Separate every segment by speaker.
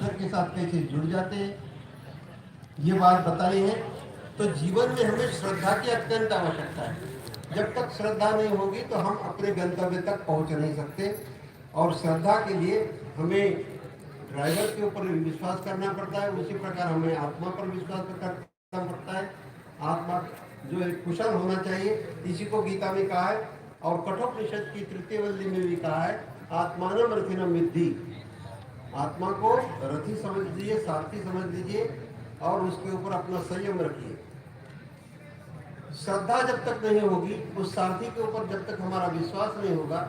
Speaker 1: ईश्वर के साथ कैसे जुड़ जाते हैं। ये बात बताई है। तो जीवन में हमें श्रद्धा की अत्यंत आवश्यकता है। जब तक श्रद्धा नहीं होगी तो हम अपने गंतव्य तक पहुँच नहीं सकते। और श्रद्धा के लिए हमें ड्राइवर के ऊपर विश्वास करना पड़ता है। उसी प्रकार हमें आत्मा पर विश्वास करना पड़ता है। आत्मा जो है, कुशल होना चाहिए। इसी को गीता में कहा है। और कठोपनिषद की तृतीय वल्ली में भी कहा है, आत्मानम रथिनम विद्धि। आत्मा को रथी समझ लीजिए सारथी समझ लीजिए और उसके ऊपर अपना संयम रखिए। श्रद्धा जब तक नहीं होगी, उस सारथी के ऊपर जब तक हमारा विश्वास नहीं होगा,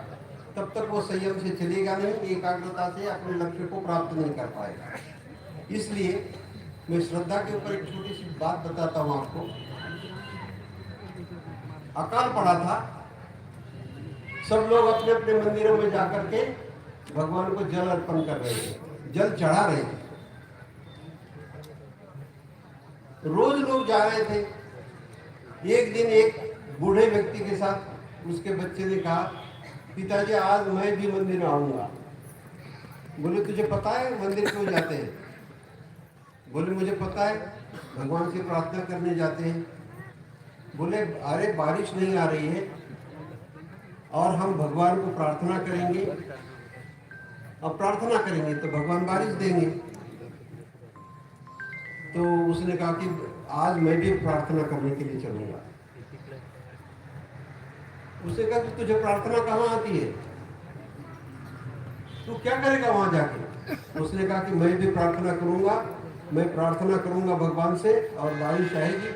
Speaker 1: तब तक वो संयम से चलेगा नहीं, एकाग्रता से अपने लक्ष्य को प्राप्त नहीं कर पाएगा। इसलिए मैं श्रद्धा के ऊपर एक छोटी सी बात बताता हूँ आपको। अकाल पड़ा था। सब लोग अपने अपने मंदिरों में जाकर के भगवान को जल अर्पण कर रहे थे जल चढ़ा रहे थे रोज लोग जा रहे थे। एक दिन एक बूढ़े व्यक्ति के साथ उसके बच्चे ने कहा, पिताजी, आज मैं भी मंदिर आऊँगा। बोले, तुझे पता है मंदिर क्यों जाते हैं? बोले, मुझे पता है, भगवान से प्रार्थना करने जाते हैं। बोले, अरे, बारिश नहीं आ रही है और हम भगवान को प्रार्थना करेंगे अब प्रार्थना करेंगे तो भगवान बारिश देंगे। तो उसने कहा कि आज मैं भी प्रार्थना करने के लिए चलूँगा। उसने कहा कि तुझे प्रार्थना कहाँ आती है? तू क्या करेगा वहाँ जाके? उसने कहा कि मैं भी प्रार्थना करूँगा, मैं प्रार्थना करूँगा भगवान से और बारिश आएगी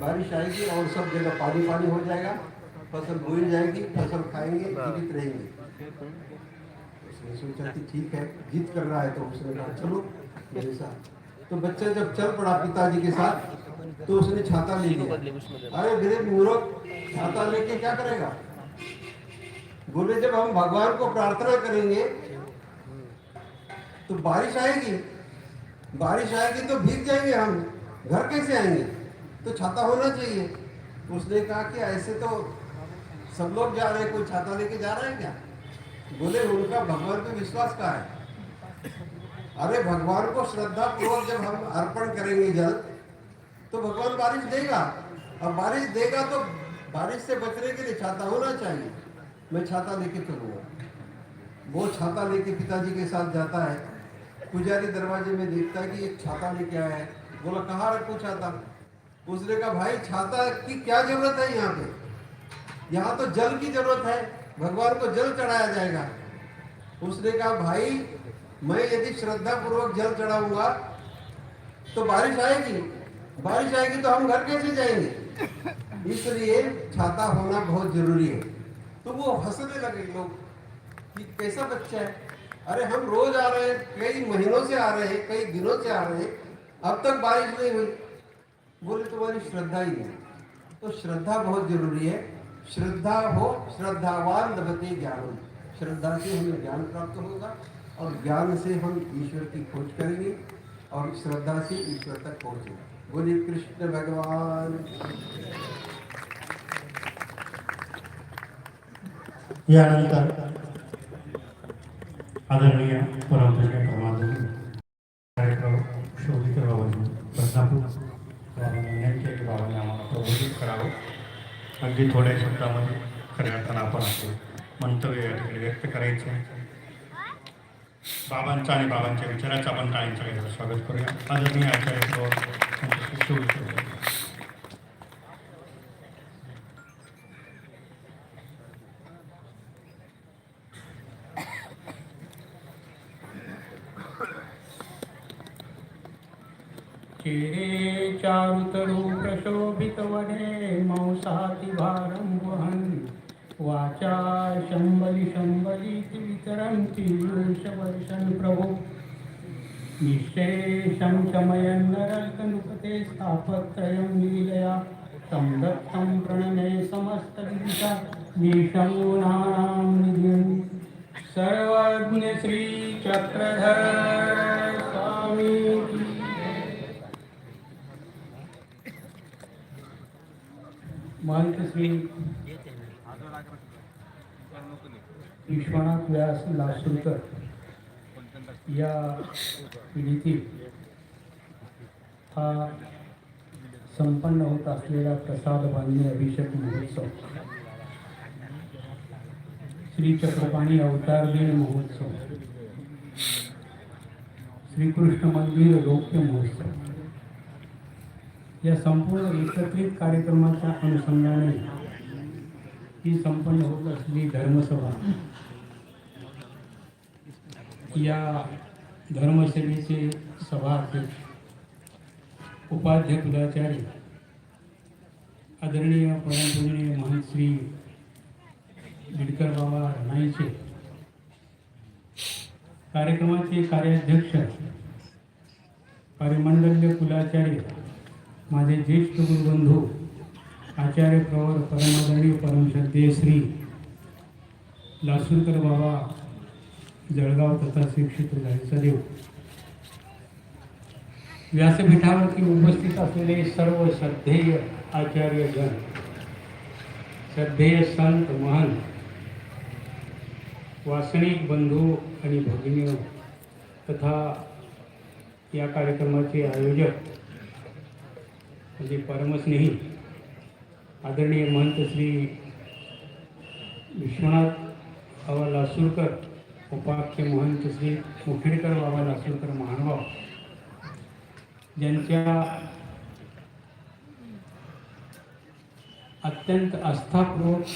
Speaker 1: बारिश आएगी और सब जगह पानी पानी हो जाएगा, फ़सल बोई जाएगी, फ़सल खाएँगे, जीवित रहेंगे। उसने सोचा कि ठीक है जीत कर रहा है तो उसने कहा, चलो, मेरे साथ। तो बच्चा जब चल पड़ा पिताजी के साथ तो उसने छाता ले लिया। अरे मेरे मूर्ख, छाता लेके क्या करेगा? बोले, जब हम भगवान को प्रार्थना करेंगे तो बारिश आएगी। बारिश आएगी तो भीग जाएँगे हम। घर कैसे आएँगे? तो छाता होना चाहिए। उसने कहा कि ऐसे तो सब लोग जा रहे हैं, कोई छाता लेके जा रहा है क्या? बोले, उनका भगवान पे विश्वास कहा है? अरे, भगवान को श्रद्धा पूर्वक जब हम अर्पण करेंगे जल तो भगवान बारिश देगा। और बारिश देगा तो बारिश से बचने के लिए छाता होना चाहिए। मैं छाता लेके चलूँगा। वो छाता लेके पिताजी के साथ जाता है। पुजारी दरवाजे में देखता है कि एक छाता लेके आया है। बोला, कहाँ रखो छाता? उसने कहा, भाई, छाता की क्या ज़रूरत है यहाँ पे? यहाँ तो जल की ज़रूरत है। भगवान को जल चढ़ाया जाएगा। उसने कहा, भाई, मैं यदि श्रद्धा पूर्वक जल चढ़ाऊँगा तो बारिश आएगी। बारिश आएगी तो हम घर कैसे जाएँगे? इसलिए छाता होना बहुत ज़रूरी है। तो वो हंसने लगे लोग कि कैसा बच्चा है। अरे, हम रोज आ रहे हैं, कई महीनों से आ रहे हैं, कई दिनों से आ रहे हैं, अब तक बारिश नहीं हुई। बोले, तुम्हारी श्रद्धा ही नहीं तो श्रद्धा बहुत ज़रूरी है। श्रद्धा हो, श्रद्धावान दबते ज्ञान। श्रद्धा से हमें ज्ञान प्राप्त होगा और ज्ञान से हम ईश्वर की खोज करेंगे और श्रद्धा से ईश्वर तक पहुँचेंगे। बोलिए, कृष्ण भगवान।
Speaker 2: आदरणीय परमपूज्य परमात्मा कार्यक्रम शोभित बाबांनी बदनापूर बाबांनी विनंती प्रबोधित करावं अगदी थोड्या शब्दामध्ये खऱ्या अर्थानं आपण आपले मंतव्य या ठिकाणी व्यक्त करायचं आहे. आणि बाबांच्या विचाराचा आपण टाळींचं स्वागत करूया आदरणीय आचार्य शिष्यवृत्ती
Speaker 3: चिरे चारुतरु प्रशोभित वने मौसाति भारं वहन्। वाचा शम्बलि शम्बलीति वितरन्ति वर्षन् प्रभो। निःशेषं शमयन्नरल्कनुपते स्थापत्रयं लीलया। तं दत्तं प्रणमे समस्तविदिशा निशमूनानां निधिं सर्वज्ञ श्रीचक्रधर स्वामी की महंत श्री विश्वनाथ व्यास लासूरकर या पिढीतील हा संपन्न होत असलेला प्रसाद बांधणी अभिषेक महोत्सव. श्री चक्रपाणी अवतार दिन महोत्सव. श्रीकृष्ण मंदिर रौप्य महोत्सव या संपूर्ण एकत्रित कार्यक्रमाच्या अनुषंगाने ही संपन्न होत असलेली धर्मसभा. या धर्मसभेचे सभाध्यक्ष उपाध्य कुलाचार्य आदरणीय परमपूजनीय महंत श्री बिडकर बाबा रणाईचे कार्यक्रमाचे कार्याध्यक्ष परिमंडल्य कुलाचार्य माझे ज्येष्ठ गुरुबंधू आचार्य प्रवर परमादरणीय परमश्रद्धेय श्री लासूरकर बाबा जळगाव तथा श्री क्षेत्र जायचा देव व्यासपीठावरती उपस्थित असलेले सर्व श्रद्धेय आचार्यगण श्रद्धेय संत महान वासनिक बंधू आणि भगिनी तथा या कार्यक्रमाचे आयोजक म्हणजे परमस्नेही आदरणीय महंत श्री विश्वनाथ बाबा लासूरकर उपाख्य महंत श्री मुखेडकर बाबा लासूरकर महानुभाव ज्यांच्या अत्यंत आस्थापूर्वक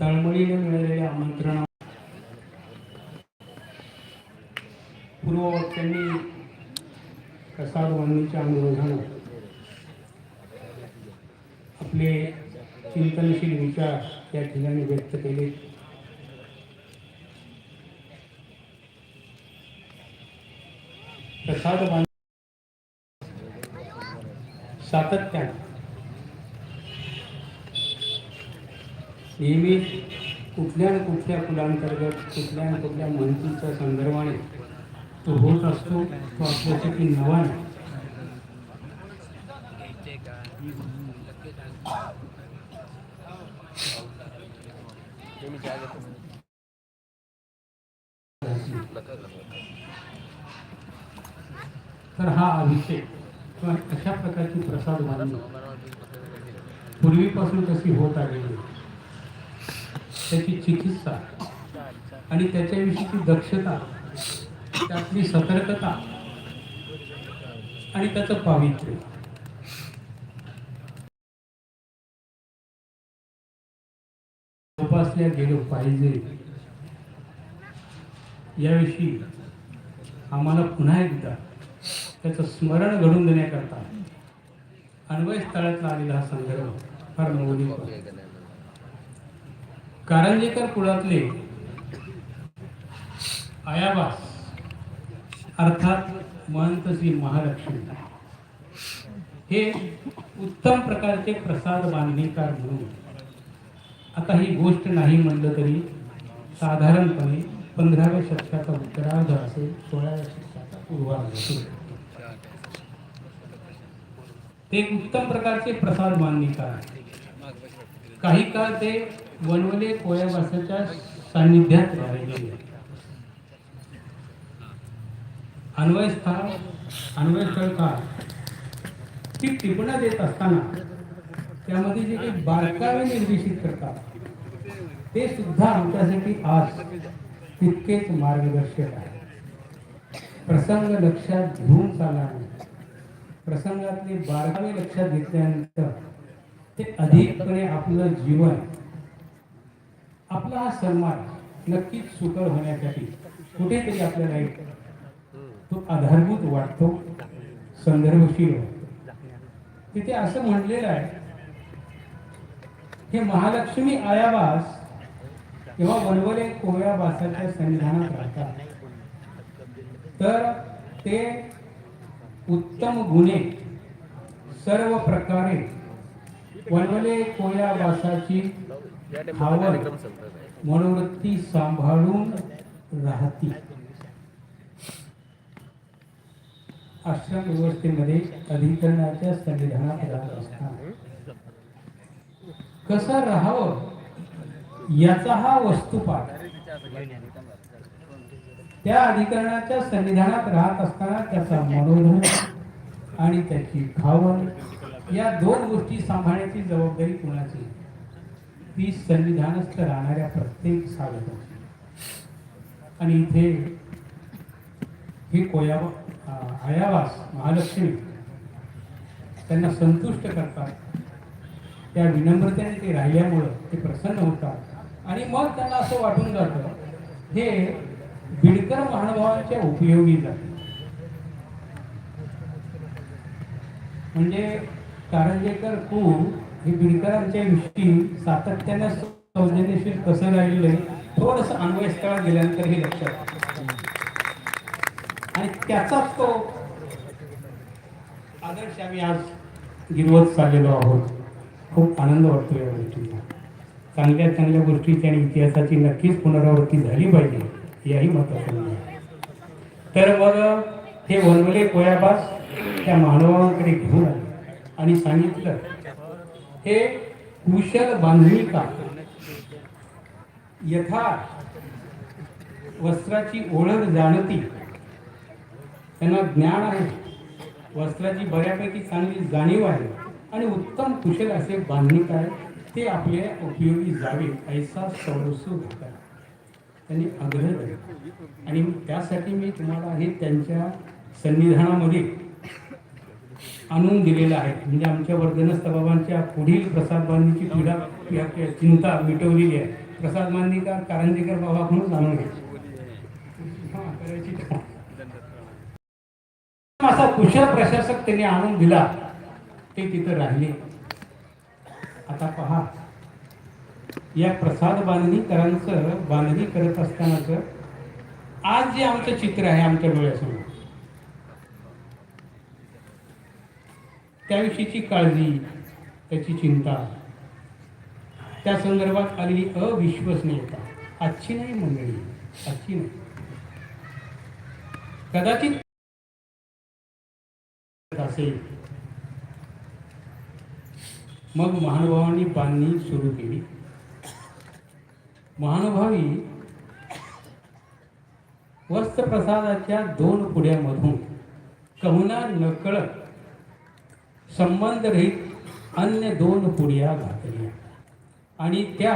Speaker 3: तळमळीने मिळालेल्या आमंत्रणा पूर्ववक्त्यांनी प्रसाद वाहिनीच्या अनुरोधानं आपले चिंतनशील विचार या ठिकाणी व्यक्त केले. प्रसाद वाहिनी नेहमी कुठल्या ना कुठल्या फुलांतर्गत कुठल्या न कुठल्या माहितीच्या संदर्भाने तो होत असतो तो आपल्यासाठी नवा नाही तर हा अभिषेक. किंवा अशा प्रकारची प्रसाद बांधणी पूर्वीपासून कशी होत आलेली त्याची चिकित्सा आणि त्याच्याविषयीची दक्षता त्यातली सतर्कता आणि त्याचं पावित्र्य. जोपासल्या गेलं पाहिजे. याविषयी आम्हाला पुन्हा एकदा त्याचं स्मरण घडून देण्याकरता अन्वय स्थळातला आलेला हा संदर्भ फार मौलिक कारंजेकर कुळातले आयाबास अर्थात महंत श्री महालक्ष्मी. हे उत्तम प्रकारचे प्रसाद बांधणीकार म्हणून आता ही गोष्ट नाही म्हणलं तरी साधारणपणे पंधराव्या शतकाचा उत्तरार्ध असेल सोळाव्या शतकाचा पूर्वार्ध असेल. ते उत्तम प्रकारचे प्रसाद बांधणीकार काही काळ ते वनवले कोयावासाच्या सान्निध्यात राहिले अन्वय स्थान अन्वय स्थळ काळ. ती टिपणा देत असताना त्यामध्ये जे काही बारकावे निर्देशित करतात ते सुद्धा आमच्यासाठी आज तितकेच मार्गदर्शक आहे. प्रसंग लक्षात घेऊन चालणार प्रसंगातले बारकावे लक्षात घेतल्यानंतर ते अधिकपणे आपलं जीवन आपला हा सन्मान नक्कीच सुकर होण्यासाठी कुठेतरी आपल्याला एक तो आधारभूत वाटतो संदर्भशील वाटतो. तिथे असं म्हणलेलं आहे हे महालक्ष्मी आयावास किंवा वनवले कोयावासाच्या सन्निधानात राहतात. तर ते उत्तम गुणे सर्व प्रकारे वनवले कोयावासाची भावना मनोवृत्ती सांभाळून राहतील. आश्रम व्यवस्थेमध्ये अधिकरणाच्या संविधानात राहत असतात. कसं राहावं? याचा हा वस्तुपाठ. त्या अधिकरणाच्या संविधानात राहत असताना त्याचा मनोधर्म आणि त्याची घावन या दोन गोष्टी सांभाळण्याची जबाबदारी कोणाची? ती संविधानस्थ राहणाऱ्या प्रत्येक साधकाची. आणि इथे हे कोया आयावास महालक्ष्मी त्यांना संतुष्ट करतात. त्या विनम्रतेने ते राहिल्यामुळं ते प्रसन्न होतात. आणि मग त्यांना असं वाटून जातं हे बिडकर महानुभावांच्या उपयोगी जाते. म्हणजे कारंजेकर कूर हे बिडकरांच्या विषयी सातत्याने सौजन्यशील कसं राहिलेलं आहे थोडंसं अन्वय गेल्यानंतर हे लक्षात आणि त्याचाच तो आदर्श आम्ही आज गिरवत चाललेलो आहोत. खूप आनंद वाटतो या गोष्टीचा. चांगल्या चांगल्या गोष्टीची आणि इतिहासाची नक्कीच पुनरावृत्ती झाली पाहिजे याही महत्वाचं तर मग हे वनवले कोयाबास त्या मानवांकडे घेऊन आले आणि सांगितलं हे कुशल बांधणी का यथा वस्त्राची ओळख जाणती त्यांना ज्ञान आहे. वस्त्राची बऱ्यापैकी चांगली जाणीव आहे. आणि उत्तम कुशल असे बांधणी आहे ते आपल्या उपयोगी जावे ऐसा सर्वस्व होता. त्यांनी आग्रह केला आणि त्यासाठी मी तुम्हाला हे त्यांच्या संविधानामध्ये आणून दिलेलं आहे. म्हणजे आमच्या वर्धनस्थ बाबांच्या पुढील प्रसाद बांधणीची पीडा चिंता मिटवलेली आहे. प्रसाद बांधणीकर कारंजेकर बाबा म्हणून आणून घ्यायची असा कुशल प्रशासक त्यांनी आणून दिला. ते तिथं राहिले. आता पहा. या प्रसाद बांधणीकरांचं बांधणी करत असतानाच आज जे आमचं चित्र आहे आमच्या डोळ्यासमोर त्याविषयीची काळजी त्याची चिंता त्या संदर्भात आलेली अविश्वसनीयता आजची नाही मंडळी आजची नाही. कदाचित असेल. मग महानुभावांनी बांधणी सुरू केली. महानुभावी वस्त्रप्रसादाच्या दोन पुढ्यामधून कहुना नकळत संबंधरहित अन्य दोन पुढ्या घातल्या आणि त्या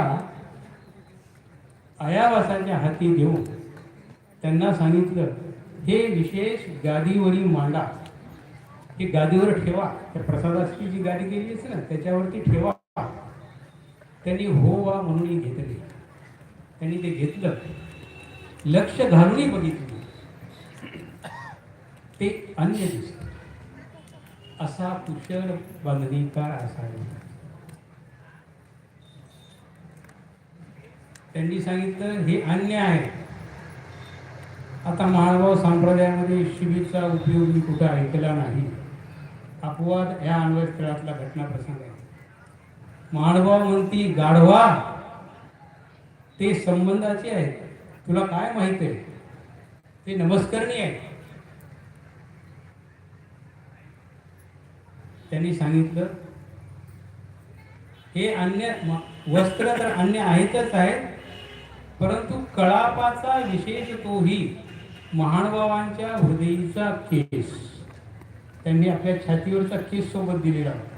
Speaker 3: अयावासाच्या हाती देऊन त्यांना सांगितलं हे विशेष गादीवरी मांडा ती गादीवर ठेवा. त्या प्रसादाची जी गादी केली असेल ना त्याच्यावरती ठेवा. त्यांनी हो वा म्हणून घेतले. त्यांनी ते घेतलं. लक्ष घालूनही बघितलं ते अन्य दिसत असा कुशल बांधणीकार असावा त्यांनी सांगितलं हे अन्य आहे. आता महानुभाव संप्रदायामध्ये शिबीचा उपयोग मी कुठं ऐकला नाही. अपवाद या अन्वय खेळातला घटना प्रसंग आहे. महानुभाव म्हणती गाढवा ते संबंधाचे आहे तुला काय माहीत आहे? ते नमस्करणी आहे त्यांनी सांगितलं हे अन्य वस्त्र तर अन्य आहेतच आहे परंतु कळापाचा विशेष तोही महानुभावांच्या हृदयीचा केस. त्यांनी आपल्या छातीवरचा केस सोबत दिलेला होता.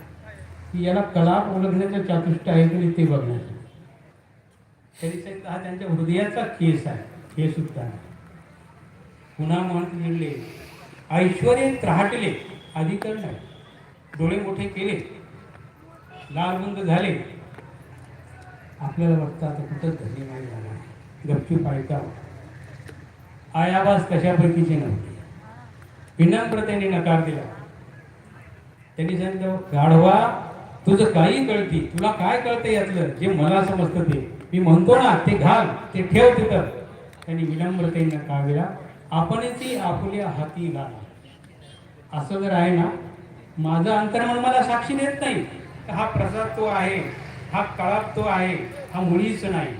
Speaker 3: की याला कला ओळखण्याचं चातुष्ट आहे की ते बघण्यासाठी त्यांनी सांगितलं हा त्यांच्या हृदयाचा केस आहे हे सुद्धा पुन्हा म्हणत म्हणले ऐश्वर त्राटले अधिकरण आहे डोळे मोठे केले लालबुंद झाले. आपल्याला बघता आता कुठंच धनी नाही झाला. गपचूप ऐकावं आयावास कशापैकीचे नव्हते. विनम्रतेने नकार दिला. त्यांनी सांगितलं गाढवा तुझं काही कळती तुला काय कळतं यातलं? जे मला समजतं ते. मी म्हणतो ना ते घाल ते ठेव तिथं. त्यांनी विनम्रतेने नकार दिला. आपणची आपल्या हाती घाला असं जर आहे ना माझं अंतर्मन मला साक्षी देत नाही. तर हा प्रसाद तो आहे हा काळात तो आहे हा मुळीच नाही.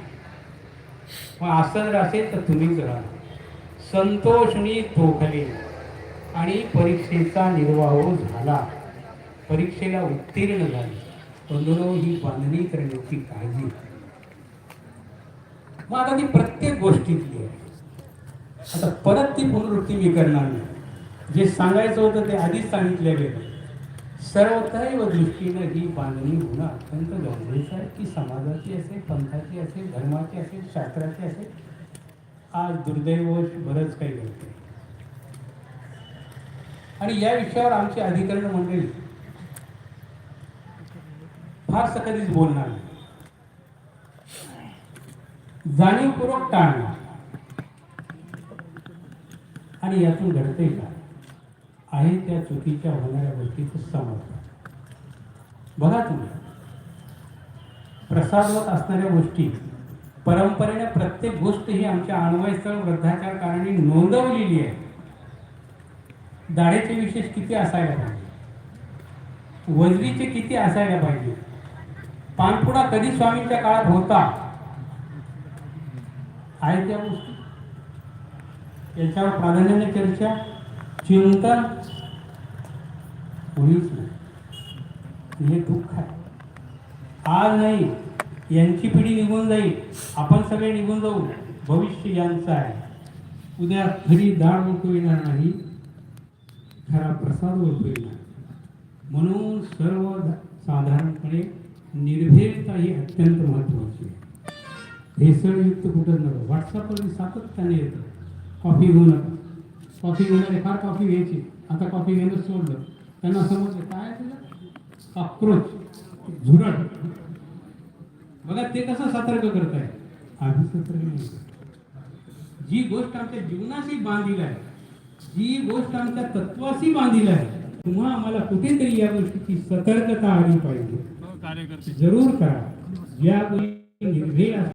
Speaker 3: मग असं जर असेल तर तुम्हीच राहा. संतोषणी तोखले आणि परीक्षेचा निर्वाह झाला. परीक्षेला उत्तीर्ण झाले. बंधुनो ही बांधणी करण्याची काळजी. मग आता ती प्रत्येक गोष्टीतली आहे. आता परत ती पुनरुक्ती मी करणार नाही. जे सांगायचं होतं ते आधीच सांगितलं गेलं सर्वतैव दृष्टीनं ही बांधणी होणं अत्यंत गरजेचं आहे. की समाजाची असेल पंथाची असेल धर्माची असेल शास्त्राची असेल. आज दुर्दैवश बरंच काही घडते आणि या विषयावर आमची अधिकरण मंडळी फारसं कधीच बोलणार नाही. जाणीवपूर्वक टाळणार. आणि यातून घडते का? आहे त्या चुकीच्या होणाऱ्या गोष्टीचं समर्थन बघा तुम्ही. प्रसादवत असणाऱ्या गोष्टी परंपरेने प्रत्येक गोष्ट ही आमच्या अन्वयस्थळ वृद्धाचार कारणी नोंदवलेली आहे. दाढेचे विशेष किती असायला पाहिजे? वजलीचे किती असायला पाहिजे? पानपुडा कधी स्वामींच्या काळात होता? आहे त्या गोष्टी. याच्यावर प्राधान्याने चर्चा. चिंतन होईच नाही. हे दुःख आहे आज नाही. यांची पिढी निघून जाईल. आपण सगळे निघून जाऊ. भविष्य यांचं आहे. उद्या घरी दाळ मोठू येणार नाही. खरा प्रसाद होतोय येणार म्हणून सर्व साधारणपणे निर्भीडता ही अत्यंत महत्त्वाची आहे. भेसळयुक्त कुठं नको व्हॉट्सअपवर सातत्याने येतं. कॉफी घेऊ नका. कॉफी घेणारे फार कॉफी घ्यायची. आता कॉफी घेणं सोडलं. त्यांना समजलं. काय तुझं कॉक्रोच झुरड बघा ते कसं सतर्क करताय? आम्ही सतर्क नाही. जी गोष्ट आमच्या जीवनाशी बांधील आहे जी गोष्ट आमच्या तत्वाशी बांधील आहे. तेव्हा आम्हाला कुठेतरी या गोष्टीची सतर्कता आली पाहिजे. जरूर करा. निर्भीड असतात